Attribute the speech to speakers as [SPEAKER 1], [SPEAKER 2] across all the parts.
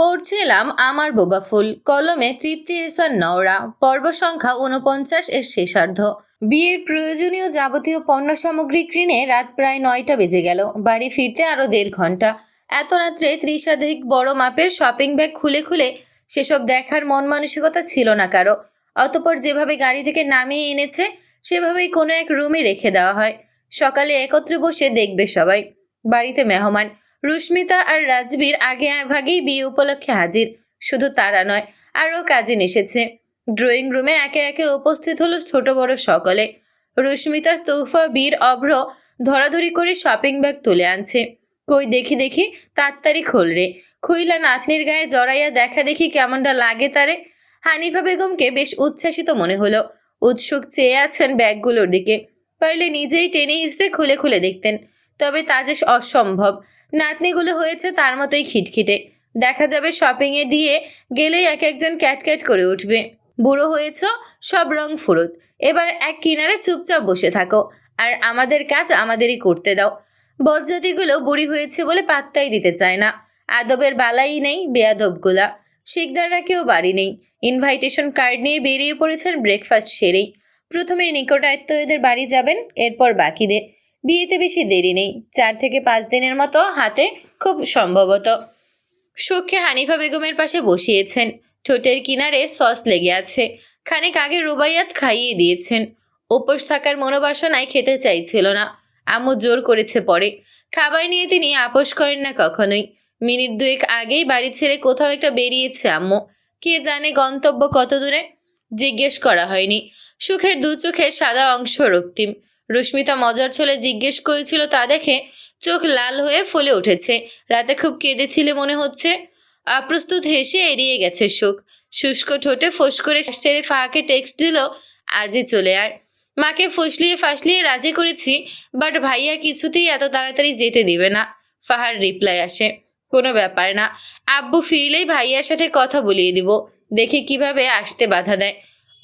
[SPEAKER 1] পড়ছিলাম আমার বোবা ফুল, কলমে তৃপ্তি এহসান নওরা, পর্ব সংখ্যা উনপঞ্চাশ এর শেষার্ধ। বিয়ের প্রয়োজনীয় যাবতীয় পণ্য সামগ্রী কিনে রাত প্রায় নয়টা বেজে গেল, বাড়ি ফিরতে আরও দেড় ঘণ্টা। এত রাত্রে ত্রিশাধিক বড় মাপের শপিং ব্যাগ খুলে খুলে সেসব দেখার মন মানসিকতা ছিল না কারও। অতপর যেভাবে গাড়ি থেকে নামিয়ে এনেছে, সেভাবেই কোনো এক রুমে রেখে দেওয়া হয়। সকালে একত্রে বসে দেখবে সবাই। বাড়িতে মেহমান। রুস্মিতা আর রাজবীর আগে ভাগেই বিয়ে উপলক্ষে হাজির। শুধু তারা নয়, আরও কাজিন এসেছে। ড্রয়িং রুমে একে একে উপস্থিত হলো ছোট বড় সকলে। রুস্মিতা, তৌফা, বীর, অভ্র ধরাধরি করে শপিং ব্যাগ তুলে আনছে। কই দেখি দেখি, তাড়াতাড়ি খোল রে। খুইলা নাতনির গায়ে জড়াইয়া দেখা দেখি কেমনটা লাগে তারে। হানিফা বেগমকে বেশ উচ্ছ্বাসিত মনে হলো। উৎসুক চেয়ে আছেন ব্যাগগুলোর দিকে। পারলে নিজেই টেনে হিসড়ে খুলে খুলে দেখতেন। তবে তা যে অসম্ভব। নাতনিগুলো হয়েছে তার মতোই খিটখিটে। দেখা যাবে শপিংয়ে দিয়ে গেলেই এক একজন ক্যাটক্যাট করে উঠবে। বুড়ো হয়েছ, সব রং ফুরুত। এবার এক কিনারে চুপচাপ বসে থাকো। আর আমাদের কাজ আমাদেরই করতে দাও। বজ্জাতিগুলো বুড়ি হয়েছে বলে পাত্তাই দিতে চায় না। আদবের বালাই নেই, বেয়াদবগুলা। শিকদাররা কেউ বাড়ি নেই। ইনভাইটেশন কার্ড নিয়ে বেরিয়ে পড়েছেন ব্রেকফাস্ট সেরেই। প্রথমে নিকটায়ত্ত এদের বাড়ি যাবেন, এরপর বাকিদের। বিয়েতে বেশি দেরি নেই। চার থেকে পাঁচ দিনের মতো হাতে খুব সম্ভবত। সুখে হানিফা বেগমের পাশে বসিয়েছেন। ঠোঁটের কিনারে সস লেগে আছে। খানিক আগে রুবাইয়াত খাইয়ে দিয়েছেন। উপোস থাকার মনোবাসনায় খেতে চাইছিল না। আম্মু জোর করেছে পরে। খাবার নিয়ে তিনি আপোষ করেন না কখনোই। মিনিট দুয়েক আগেই বাড়ি ছেড়ে কোথাও একটা বেরিয়েছে আম্মু। কে জানে গন্তব্য কত দূরে? জিজ্ঞেস করা হয়নি। সুখের দু চোখের সাদা অংশ রক্তিম। রশ্মিতা মজার ছলে জিজ্ঞেস করেছিল, তা দেখে চোখ লাল হয়ে ফুলে উঠেছে। রাতে খুব কেঁদেছিলে মনে হচ্ছে। অপ্রস্তুত হেসে এড়িয়ে গেছে সুখ। শুষ্ক ঠোঁটে ফোঁস করে ছেড়ে ফাঁকে টেক্সট দিল, আজই চলে আয়। মাকে ফুসলিয়ে ফাসলিয়ে রাজি করেছি, বাট ভাইয়া কিছুতেই এত তাড়াতাড়ি যেতে দিবে না। ফাহার রিপ্লাই আসে, কোনো ব্যাপার না। আব্বু ফিরলেই ভাইয়ার সাথে কথা বলিয়ে দিব। দেখি কীভাবে আসতে বাধা দেয়।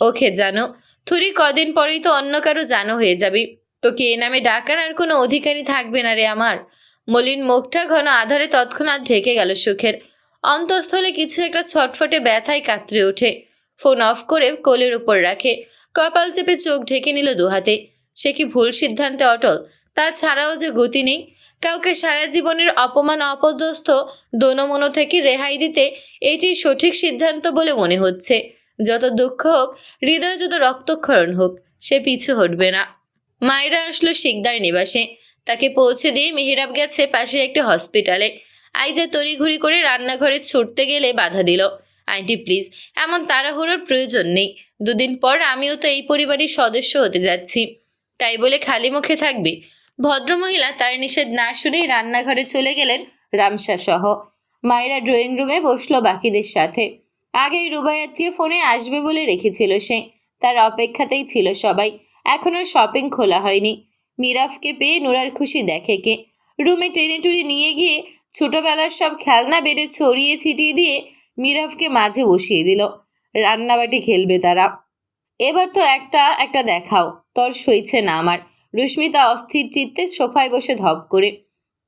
[SPEAKER 1] ওকে জানো থুরি কদিন পরেই তো অন্য কারও জানো হয়ে যাবি। তোকে এ নামে ডাকার আর কোনো অধিকারী থাকবে না রে আমার। মলিন মুখটা ঘন আধারে তৎক্ষণাৎ ঢেকে গেল সুখের। অন্তঃস্থলে কিছু একটা ছটফটে ব্যথায় কাতরে ওঠে। ফোন অফ করে কোলের উপর রাখে। কপাল চেপে চোখ ঢেকে নিল দুহাতে। সে কি ভুল সিদ্ধান্তে অটল? তা ছাড়াও যে গতি নেই। কাউকে সারা জীবনের অপমান, অপদস্থ, দোনমনো থেকে রেহাই দিতে এটি সঠিক সিদ্ধান্ত বলে মনে হচ্ছে। যত দুঃখ হোক, হৃদয় যত রক্তক্ষরণ হোক, সে পিছু হটবে না। মায়েরা আসলো শিকদার নিবাসে। তাকে পৌঁছে দিয়ে মেহেরাব গেছে পাশে একটি হসপিটালে। আইজা তড়িঘড়ি করে রান্নাঘরে ছুটতে গেলে বাধা দিল। আন্টি, প্লিজ, এমন তাড়াহুড়োর প্রয়োজন নেই। দুদিন পর আমিও তো এই পরিবারের সদস্য হতে যাচ্ছি। তাই বলে খালি মুখে থাকবে? ভদ্রমহিলা তার নিষেধ না শুনেই রান্নাঘরে চলে গেলেন রামসা সহ মায়েরা ড্রয়িং রুমে বসল বাকিদের সাথে। আগেই রুবায়াতকে ফোনে আসবে বলে রেখেছিল সে। তার অপেক্ষাতেই ছিল সবাই। এখনও শপিং খোলা হয়নি। মিরাফকে পেয়ে নুরার খুশি দেখে কে। রুমে টেনে টুনে নিয়ে গিয়ে ছোটবেলার সব খেলনা বেড়ে ছড়িয়ে ছিটিয়ে দিয়ে মিরাফকে মাঝে বসিয়ে দিল। রান্নাবাটি খেলবে তারা। এবার তো একটা একটা দেখাও। তোর সইছে না আমার। রুস্মিতা অস্থির চিত্তে সোফায় বসে ধপ করে।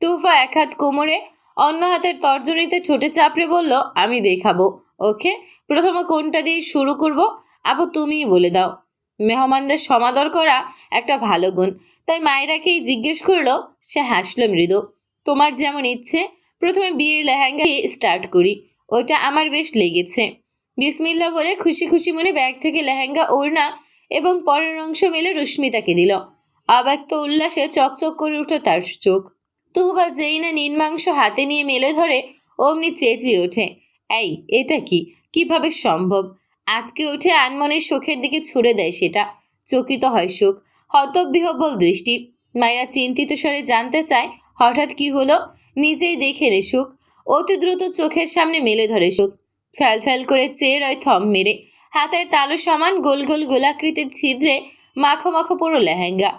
[SPEAKER 1] তুফা এক হাত কোমরে, অন্য হাতের তর্জনীতে ঠোঁটে চাপড়ে বলল, আমি দেখাবো। ওকে? প্রথমে কোনটা দিয়ে শুরু করব? আপু তুমিই বলে দাও। মেহমানদের সমাদর করা একটা ভালো গুণ। তাই মায়েরাকেই জিজ্ঞেস করল, সে হাসলো মৃদু। তোমার যেমন ইচ্ছে, প্রথমে বিয়ের লেহেঙ্গা স্টার্ট করি। ওটা আমার বেশ লেগেছে। বিসমিল্লা বলে খুশি খুশি মনে ব্যাগ থেকে লেহেঙ্গা, ওড়না এবং পরের অংশ মেলে রশ্মিতাকে দিল। অব্যক্ত উল্লাসে চকচক করে উঠল তার চোখ। তুহবা যেই না নির্মাংস হাতে নিয়ে মেলে ধরে, অমনি চেঁচিয়ে ওঠে। এই, এটা কি? কীভাবে সম্ভব? আজকে উঠে আনমনের সুখের দিকে ছুড়ে দেয় সেটা। চকিত হয় সুখ, হতবিহবল দৃষ্টি। মায়েরা চিন্তিত স্বরে জানতে চায়, হঠাৎ কি হলো? নিজেই দেখে নে সুখ। অতি দ্রুত চোখের সামনে মেলে ধরে সুখ। ফ্যাল ফ্যাল করে চেয়ে রয় থম মেরে। হাতের তালু সমান গোল গোল গোলাকৃতির ছিদ্রে মাখো মাখো পুরো লেহেঙ্গা।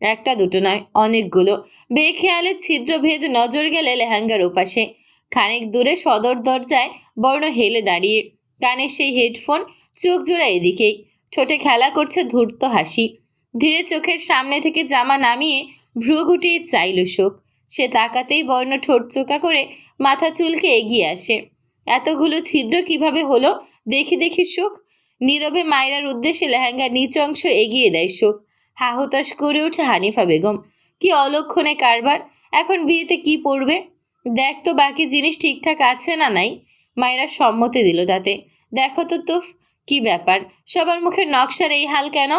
[SPEAKER 1] একটা দুটো নয়, অনেকগুলো। বেখেয়ালে ছিদ্রভেদ নজর গেলে লেহেঙ্গার ওপাশে। খানিক দূরে সদর দরজায় বর্ণ হেলে দাঁড়িয়ে। কানে সেই হেডফোন চোখ জোড়া এদিকেই। ঠোঁটে খেলা করছে ধূর্ত হাসি। ধীরে চোখের সামনে থেকে জামা নামিয়ে ভ্রু গুটিয়ে চাইল শোক। সে তাকাতেই বর্ণ ঠোঁট চোকা করে মাথা চুলকে এগিয়ে আসে। এতগুলো ছিদ্র কীভাবে হলো দেখি দেখি সুখ নীরবে মায়রার উদ্দেশ্যে লেহেঙ্গার নিচ অংশ এগিয়ে দেয় সুখ হাহুতাশ করে ওঠে হানিফা বেগম। কি অলক্ষণে কারবার? এখন বিয়েতে কি পড়বে? দেখ তো বাকি জিনিস ঠিকঠাক আছে না নাই। মায়েরা সম্মতি দিল তাতে। দেখো তো তুফ, কি ব্যাপার? সবার মুখের নকশার এই হাল কেন?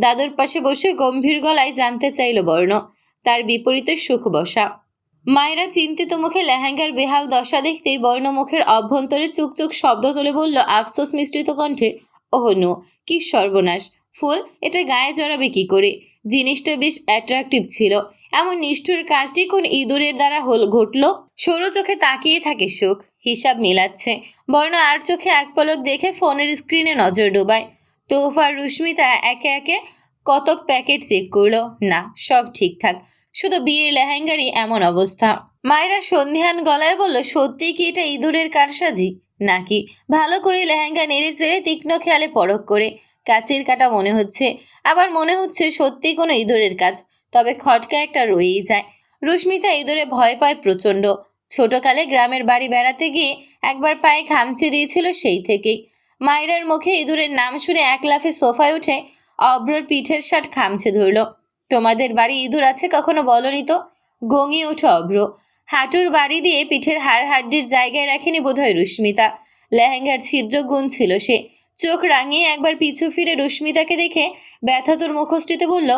[SPEAKER 1] দাদুর পাশে বসে গম্ভীর গলায় জানতে চাইল বর্ণ। তার বিপরীতে সুখ বসা। মায়েরা চিন্তিত মুখে লেহেঙ্গার বেহাল দশা দেখতেই বর্ণ মুখের অভ্যন্তরে চুকচুক শব্দ তুলে বলল, আফসোস মিশ্রিত কণ্ঠে, ওহ নো, কি সর্বনাশ। ফুল, এটা গায়ে জড়াবে কি করে? জিনিসটা বেশ অ্যাট্রাকটিভ ছিল। এমন নিষ্ঠুর কাজটি কোন ইঁদুরের দ্বারা হল ঘটল? সরু চোখে তাকিয়ে থাকে সুখ। হিসাব মিলাচ্ছে। বর্ণ আর চোখে এক পলক দেখে ফোনের স্ক্রিনে নজর ডোবায়। তোফা আর রুস্মিতা একে একে কতক প্যাকেট চেক করল। না, সব ঠিকঠাক। শুধু বিয়ের লেহেঙ্গারই এমন অবস্থা। মায়েরা সন্ধিহান গলায় বলল, সত্যি কি এটা ইঁদুরের কারসাজি? নাকি? ভালো করে লেহেঙ্গা নেড়ে চেড়ে তীক্ষ্ণ খেয়ালে পরখ করে। কাচের কাটা মনে হচ্ছে। আবার মনে হচ্ছে সত্যি কোনো ইঁদুরের কাজ। তবে খটকা একটা রয়েই যায়। রুস্মিতা ইঁদুরে ভয় পায় প্রচণ্ড। ছোটকালে গ্রামের বাড়ি বেড়াতে গিয়ে একবার পায়ে খামচে দিয়েছিল সেই থেকেই। মায়েরার মুখে ইঁদুরের নাম শুনে এক লাফে সোফায় উঠে অব্রর পিঠের শার্ট খামচে ধরল। তোমাদের বাড়ি ইঁদুর আছে কখনো বলনি তো? গঙিয়ে উঠো অভ্র। হাঁটুর বাড়ি দিয়ে পিঠের হাড় হাড্ডির জায়গায় রাখেনি বোধহয় রুস্মিতা লেহেঙ্গার ছিদ্র গুণ ছিল সে। চোখ রাঙিয়ে একবার পিছু ফিরে রুস্মিতাকে দেখে ব্যথাতুর মুখশ্রীতে বলল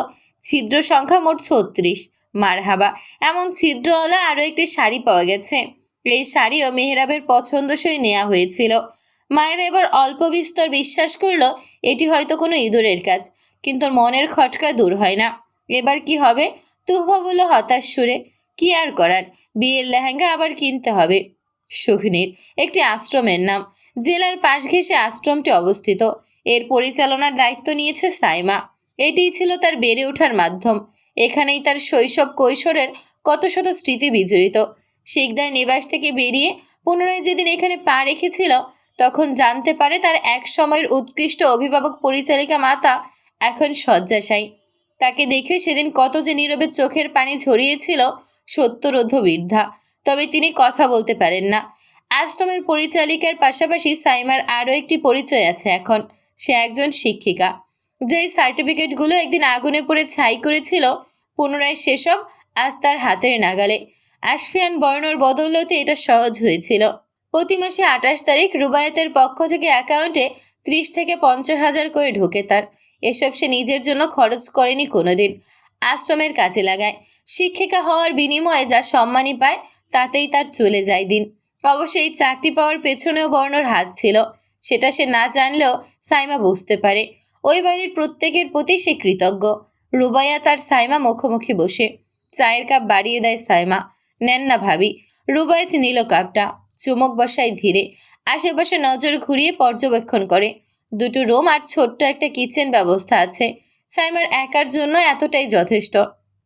[SPEAKER 1] ছিদ্র সংখ্যা মোট ছত্রিশ। মারহাবা, এমন ছিদ্রওয়ালা আরও একটি শাড়ি পাওয়া গেছে। এই শাড়িও মেহরাবের পছন্দসই নেওয়া হয়েছিল। মায়ের এবার অল্প বিস্তর বিশ্বাস করল, এটি হয়তো কোনো ইঁদুরের কাজ, কিন্তু মনের খটকা দূর হয় না। এবার কি হবে? তুহবা বলল, হতাশ সুরে, কি আর করার? বিয়ের লেহেঙ্গা আবার কিনতে হবে। সুখনির, একটি আশ্রমের নাম। জেলার পাশ ঘেঁষে আশ্রমটি অবস্থিত। এর পরিচালনার দায়িত্ব নিয়েছে সাইমা। এটিই ছিল তার বেড়ে ওঠার মাধ্যম। এখানেই তার শৈশব কৈশোরের কত শত স্মৃতি বিজড়িত। শিকদার নিবাস থেকে বেরিয়ে পুনরায় যেদিন এখানে পা রেখেছিল, তখন জানতে পারে তার এক সময়ের উৎকৃষ্ট অভিভাবক পরিচালিকা মাতা এখন শয্যাশায়ী। তাকে দেখে সেদিন কত যে নীরবে চোখের পানি ঝরিয়েছিল সত্যরোধ বৃদ্ধা তবে তিনি কথা বলতে পারেন না। আশ্রমের পরিচালিকার পাশাপাশি সাইমার আরও একটি পরিচয় আছে এখন। সে একজন শিক্ষিকা। যেই সার্টিফিকেটগুলো একদিন আগুনে পড়ে ছাই করেছিল, পুনরায় সেসব আজ তার হাতের নাগালে। আশফিয়ান বর্ণর বদৌলতে এটা সহজ হয়েছিল। প্রতি মাসে আঠাশ তারিখ রুবায়তের পক্ষ থেকে অ্যাকাউন্টে ত্রিশ থেকে পঞ্চাশ হাজার করে ঢোকে তার। এসব সে নিজের জন্য খরচ করেনি কোনোদিন। আশ্রমের কাজে লাগায়। শিক্ষিকা হওয়ার বিনিময়ে যা সম্মানই পায়, তাতেই তার চলে যায় দিন। অবশ্য এই চাকরি পাওয়ার পেছনেও বর্ণর হাত ছিল। সেটা সে না জানলেও সাইমা বুঝতে পারে। ওই বাড়ির প্রত্যেকের প্রতি সে কৃতজ্ঞ। রুবাইয়া তার সাইমা মুখোমুখি বসে। চায়ের কাপ বাড়িয়ে দেয় সাইমা। নেন না ভাবি। রুবায়ত নিল কাপটা। চুমক বসায় ধীরে। আশেপাশে নজর ঘুরিয়ে পর্যবেক্ষণ করে। দুটো রুম আর ছোট্ট একটা কিচেন ব্যবস্থা আছে। সাইমার একার জন্য এতটাই যথেষ্ট।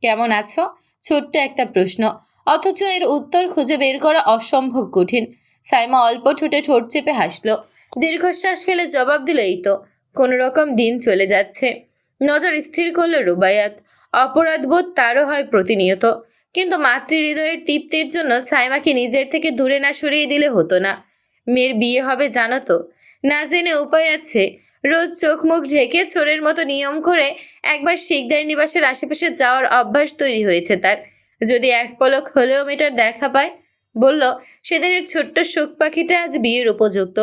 [SPEAKER 1] কেমন আছো? ছোট্ট একটা প্রশ্ন। অথচ এর উত্তর খুঁজে বের করা অসম্ভব কঠিন। সাইমা অল্প ঠোঁটে ঠোঁট চেপে হাসলো। দীর্ঘশ্বাস ফেলে জবাব দিল, এই তো। কোনো রকম দিন চলে যাচ্ছে। নজর স্থির করল রুবায়াত। অপরাধবোধ তারও হয় প্রতিনিয়ত। কিন্তু মাতৃহৃদয়ের তৃপ্তির জন্য সাইমাকে নিজের থেকে দূরে না সরিয়ে দিলে হতো না। মেয়ের বিয়ে হবে জানো তো? না জেনে উপায় আছে। রোজ চোখ মুখ ঢেকে চোরের মতো নিয়ম করে একবার শিকদার নিবাসের আশেপাশে যাওয়ার অভ্যাস তৈরি হয়েছে তার। যদি এক পলক হলেও মেয়েটার দেখা পায়, বলল, সেদিনের ছোট্ট শোক পাখিটা আজ বিয়ের উপযুক্ত।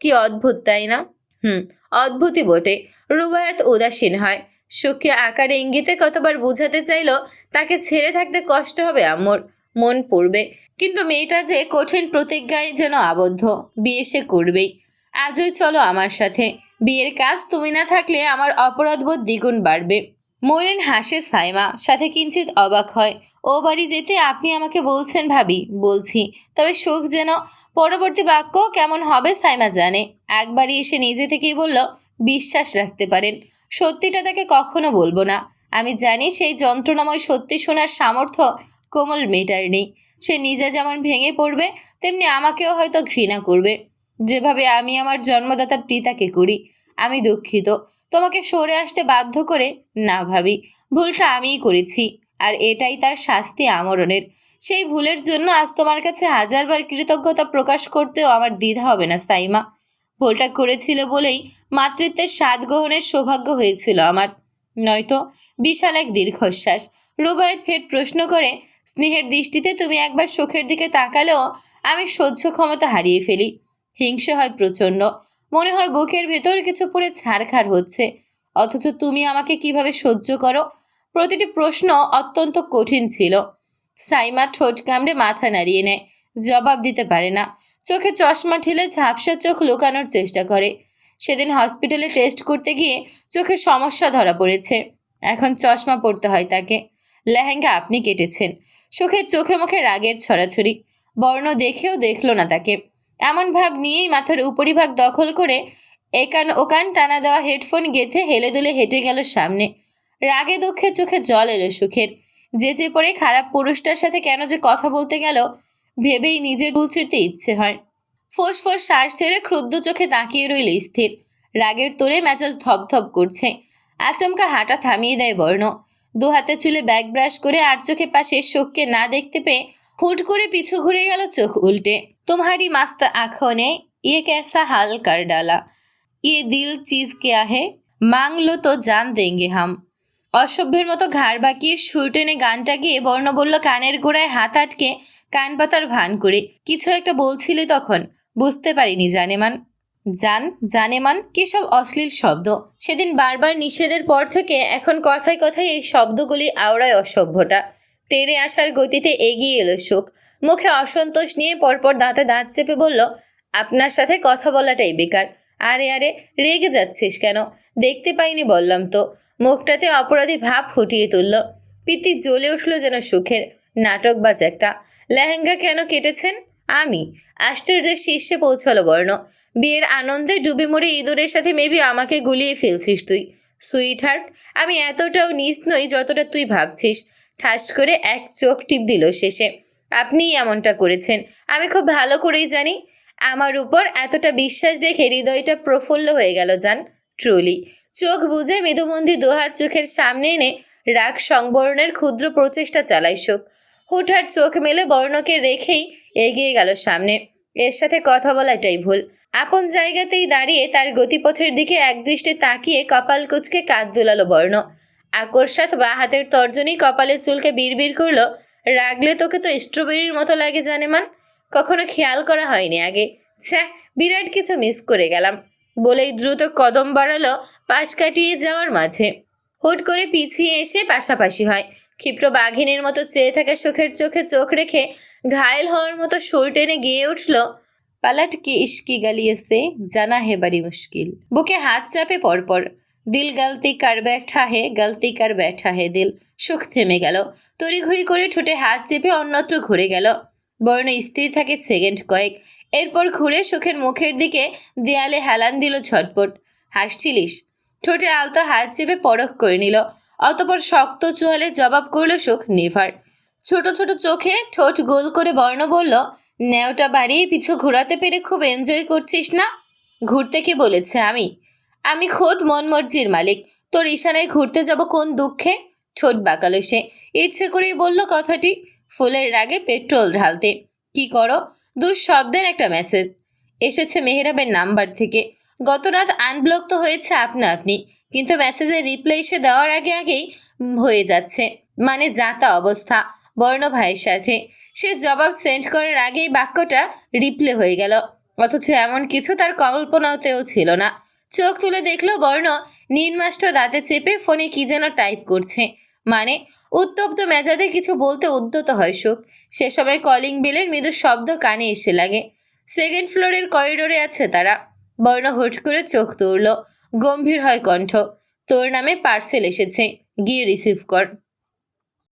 [SPEAKER 1] কি অদ্ভুত, তাই না? হুম অদ্ভুতই বটে। রুবায়াত উদাসীন হয়। সুখকে আকারে ইঙ্গিতে কতবার বুঝাতে চাইলো, তাকে ছেড়ে থাকতে কষ্ট হবে আম্মুর। মন পড়বে। কিন্তু মেয়েটা যে কঠিন প্রতিজ্ঞায় যেন আবদ্ধ, বিয়ে সে করবেই। আজই চলো আমার সাথে। বিয়ের কাজ তুমি না থাকলে আমার অপরাধবোধ দ্বিগুণ বাড়বে। মলিন হাসে সাইমা, সাথে কিঞ্চিত অবাক হয়। ও বাড়ি যেতে আপনি আমাকে বলছেন ভাবি, বলছি। তবে সুখ যেন পরবর্তী বাক্য, কেমন হবে সাইমা জানে? একবারই এসে নিজে থেকেই বলল, বিশ্বাস রাখতে পারেন। সত্যিটা তাকে কখনো বলব না। আমি জানি সেই যন্ত্রণাময় সত্যি শোনার সামর্থ্য কোমল মেটার নেই। সে নিজে যেমন ভেঙে পড়বে, তেমনি আমাকেও হয়তো ঘৃণা করবে। যেভাবে আমি আমার জন্মদাতা পিতাকে করি, আমি দুঃখিত। তোমাকে সরে আসতে বাধ্য করে না ভাবি। ভুলটা আমিই করেছি, আর এটাই তার শাস্তি আমরণের। সেই ভুলের জন্য আজ তোমার কাছে হাজারবার কৃতজ্ঞতা প্রকাশ করতেও আমার দ্বিধা হবে না, সাইমা। ভুলটা করেছিল বলেই মাতৃত্বের স্বাদ গ্রহণের সৌভাগ্য হয়েছিল আমার। নয়তো বিশাল এক দীর্ঘশ্বাস। রুবায়ত ফের প্রশ্ন করে, স্নেহের দৃষ্টিতে তুমি একবার চোখের দিকে তাকালেও আমি সহ্য ক্ষমতা হারিয়ে ফেলি। হিংসে হয় প্রচণ্ড। মনে হয় বুকের ভেতর কিছু পড়ে ছাড়খাড় হচ্ছে। অথচ তুমি আমাকে কীভাবে সহ্য করো? প্রতিটি প্রশ্ন অত্যন্ত কঠিন ছিল। সাইমা ঠোঁট কামড়ে মাথা নাড়িয়ে নেয়। জবাব দিতে পারে না। চোখে চশমা ঠেলে ঝাপসা চোখ লুকানোর চেষ্টা করে। সেদিন হসপিটালে টেস্ট করতে গিয়ে চোখে সমস্যা ধরা পড়েছে। এখন চশমা পরতে হয় তাকে। লেহেঙ্গা আপনি কেটেছেন। সুখের চোখে মুখে রাগের ছড়াছড়ি। বর্ণ দেখেও দেখল না তাকে। এমন ভাব নিয়েই মাথার উপরিভাগ দখল করে একান ওকান টানা দেওয়া হেডফোন গেথে হেলে দুলে হেঁটে গেল সামনে। রাগে দুঃখে চোখে জল এলো সুখের। যে যে পরে খারাপ পুরুষটার সাথে কেন যে কথা বলতে গেল ভেবেই নিজের গুল ছিঁড়তে ইচ্ছে হয় ফোঁস ফোঁস শ্বাস ছেড়ে ক্ষুদ্র চোখে তাকিয়ে রইল স্থির রাগের তোরে মেজাজ ধপধপ করছে আচমকা হাঁটা থামিয়ে দেয় বর্ণ দু হাতে চুলে ব্যাগ ব্রাশ করে আর চোখে পাশে শোককে না দেখতে পেয়ে ফুট করে পিছু ঘুরে গেল চোখ উল্টে तुम्हारी मस्त आंखों ने ये कैसा हाल कर डाला ये दिल चीज क्या है मांग लो तो जान देंगे हम অসভ্যের মতো ঘাড় বাঁকিয়ে সুর টেনে গানটা গিয়ে বর্ণ বলল, কানের গোড়ায় হাত আটকে কান পাতার ভান করে। কিছু একটা বলছিলে তখন। বুঝতে পারিনি, জানেমান। জান, জানেমান, কি সব অশ্লীল শব্দ। সেদিন বারবার নিষেধের পর থেকে এখন কথায় কথায় এই শব্দগুলি আওড়ায় অসভ্যটা। তেড়ে আসার গতিতে এগিয়ে এলো সুখ মুখে অসন্তোষ নিয়ে পরপর দাঁতে দাঁত চেপে বলল, আপনার সাথে কথা বলাটাই বেকার। আরে আরে, রেগে যাচ্ছিস কেন? দেখতে পাইনি বললাম তো। মুখটাতে অপরাধী ভাব ফুটিয়ে তুলল। পিতি জ্বলে উঠল যেন সুখের। নাটকবাজ একটা। লেহেঙ্গা কেন কেটেছেন? আমি। আশ্চর্যের শীর্ষে পৌঁছালো বর্ণ। বিয়ের আনন্দে ডুবে মরে ইঁদুরের সাথে মেবি আমাকে গুলিয়ে ফেলছিস তুই। সুইট হার্ট আমি এতটাও নিস নই যতটা তুই ভাবছিস। ঠাস করে এক চোখ টিপ দিল শেষে। আপনিই এমনটা করেছেন। আমি খুব ভালো করেই জানি। আমার উপর এতটা বিশ্বাস দেখে হৃদয়টা প্রফুল্ল হয়ে গেল জান। ট্রুলি। চোখ বুঝে মৃদুমন্দি দুহাত চোখের সামনে এনে রাগ সংবরণের ক্ষুদ্র প্রচেষ্টা চালায় শোক হুটহাট চোখ মেলে বর্ণকে রেখেই এগিয়ে গেল সামনে। এর সাথে কথা বলাটাই ভুল। আপন জায়গাতেই দাঁড়িয়ে তার গতিপথের দিকে একদৃষ্টে তাকিয়ে কপাল কুচকে কাঁধ দুলালো বর্ণ। আকর্ষাৎ বা হাতের তর্জনী কপালে চুলকে বিড়বিড় করল, রাগলে তোকে তো স্ট্রবেরির মতো লাগে জানে মান। কখনো খেয়াল করা হয়নি আগে। ছ্যা, বিরাট কিছু মিস করে গেলাম। বলেই দ্রুত কদম বাড়ালো পাশ কাটিয়ে যাওয়ার মাঝে হুট করে পিছিয়ে এসে পাশাপাশি হয়। ক্ষিপ্র বাঘিনীর মতো চেয়ে থাকা চোখের চোখে চোখ রেখে ঘায়েল হওয়ার মতো সুর টেনে গিয়ে উঠল, পালাট কি ইশকি গালিয়ে সে জানা হে বাড়ি মুশকিল। বুকে হাত চাপে পরপর, দিল গালতি কার ব্যাঠা হে, গালতি কার ব্যাঠা হে দিল। সুখ থেমে গেল, তড়িঘড়ি করে ঠোঁটে হাত চেপে অন্যত্র ঘুরে গেল। বর্ণ স্থির থাকে সেকেন্ড কয়েক। এরপর ঘুরে সুখের মুখের দিকে দেয়ালে হেলান দিল ছটপট হাসছিলিস? ঠোঁটে আলতো হাত চেপে পরখ করে নিল। অতপর শক্ত চোয়ালে জবাব করল সুখ নেভার ছোট ছোট চোখে ঠোঁট গোল করে বর্ণ বলল, ন্যাওটা বাড়িয়ে পিছু ঘোরাতে পেরে খুব এনজয় করছিস না? ঘুরতে কি বলেছে আমি? আমি খোদ মন মর্জির মালিক। তোর ইশারায় ঘুরতে যাব কোন দুঃখে? ঠোঁট বাঁকালো সে। ইচ্ছে করেই বলল কথাটি, ফুলের রাগে পেট্রোল ঢালতে। কি করো? দুঃশব্দের একটা মেসেজ এসেছে মেহেরাবের নাম্বার থেকে। গত রাত আনব্লক তো হয়েছে আপনা আপনি, কিন্তু মেসেজের রিপ্লাই এসে দেওয়ার আগে আগেই হয়ে যাচ্ছে। মানে যাতা অবস্থা, বর্ণ ভাইয়ের সাথে। সে জবাব সেন্ড করার আগেই বাক্যটা রিপ্লে হয়ে গেল। অথচ এমন কিছু তার কল্পনাতেও ছিল না। চোখ তুলে দেখল বর্ণ নির্মাষ্ট দাঁতে চেপে ফোনে কি যেন টাইপ করছে। মানে উত্তপ্ত মেজাজে কিছু বলতে উদ্যত হয় সুখ। সে সময় কলিং বেলের মৃদু শব্দ কানে এসে লাগে। সেকেন্ড ফ্লোরের করিডোরে আছে তারা। বর্ণ হুট করে চোখ তুলল। গম্ভীর হয় কণ্ঠ, তোর নামে পার্সেল এসেছে, গিয়ে রিসিভ কর।